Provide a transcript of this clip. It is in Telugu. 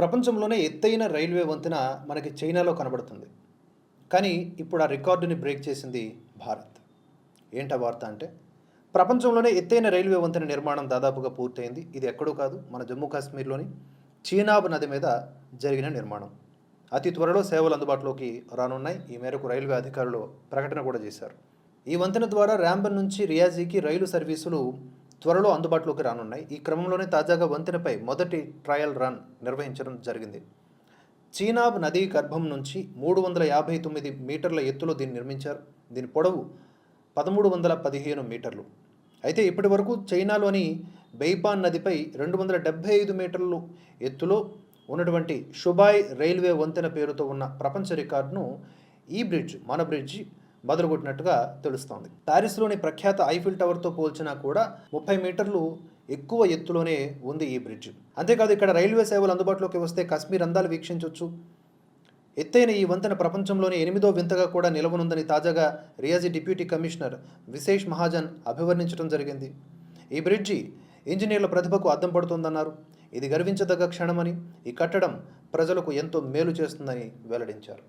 ప్రపంచంలోనే ఎత్తైన రైల్వే వంతెన మనకి చైనాలో కనబడుతుంది. కానీ ఇప్పుడు ఆ రికార్డుని బ్రేక్ చేసింది భారత్. ఏంటా వార్త అంటే ప్రపంచంలోనే ఎత్తైన రైల్వే వంతెన నిర్మాణం దాదాపుగా పూర్తయింది. ఇది ఎక్కడో కాదు మన జమ్మూ కాశ్మీర్లోని చీనాబ్ నది మీద జరిగిన నిర్మాణం. అతి త్వరలో సేవలు అందుబాటులోకి రానున్నాయి. ఈ మేరకు రైల్వే అధికారులు ప్రకటన కూడా చేశారు. ఈ వంతెన ద్వారా ర్యాంబన్ నుంచి రియాజీకి రైలు సర్వీసులు త్వరలో అందుబాటులోకి రానున్నాయి. ఈ క్రమంలోనే తాజాగా వంతెనపై మొదటి ట్రయల్ రన్ నిర్వహించడం జరిగింది. చీనాబ్ నదీ గర్భం నుంచి మూడు వందల యాభై తొమ్మిది మీటర్ల ఎత్తులో దీన్ని నిర్మించారు. దీని పొడవు పదమూడు వందల పదిహేను మీటర్లు. అయితే ఇప్పటి వరకు చైనాలోని బెయిపాన్ నదిపై రెండు వందల డెబ్బై ఐదు మీటర్లు ఎత్తులో ఉన్నటువంటి షుబాయ్ రైల్వే వంతెన పేరుతో ఉన్న ప్రపంచ రికార్డును ఈ బ్రిడ్జ్ మన బ్రిడ్జి బదులుకొట్టినట్టుగా తెలుస్తోంది. ప్యారిస్లోని ప్రఖ్యాత ఐఫిల్ టవర్తో పోల్చినా కూడా ముప్పై మీటర్లు ఎక్కువ ఎత్తులోనే ఉంది ఈ బ్రిడ్జ్. అంతేకాదు ఇక్కడ రైల్వే సేవలు అందుబాటులోకి వస్తే కాశ్మీర్ అందాలు వీక్షించవచ్చు ఎత్తైన ఈ వంతెన ప్రపంచంలోని ఎనిమిదో వింతగా కూడా నిలవనుందని తాజాగా రియాజీ డిప్యూటీ కమిషనర్ విశేష్ మహాజన్ అభివర్ణించడం జరిగింది. ఈ బ్రిడ్జి ఇంజనీర్ల ప్రతిభకు అద్దం పడుతోందన్నారు. ఇది గర్వించదగ్గ క్షణమని ఈ కట్టడం ప్రజలకు ఎంతో మేలు చేస్తుందని వెల్లడించారు.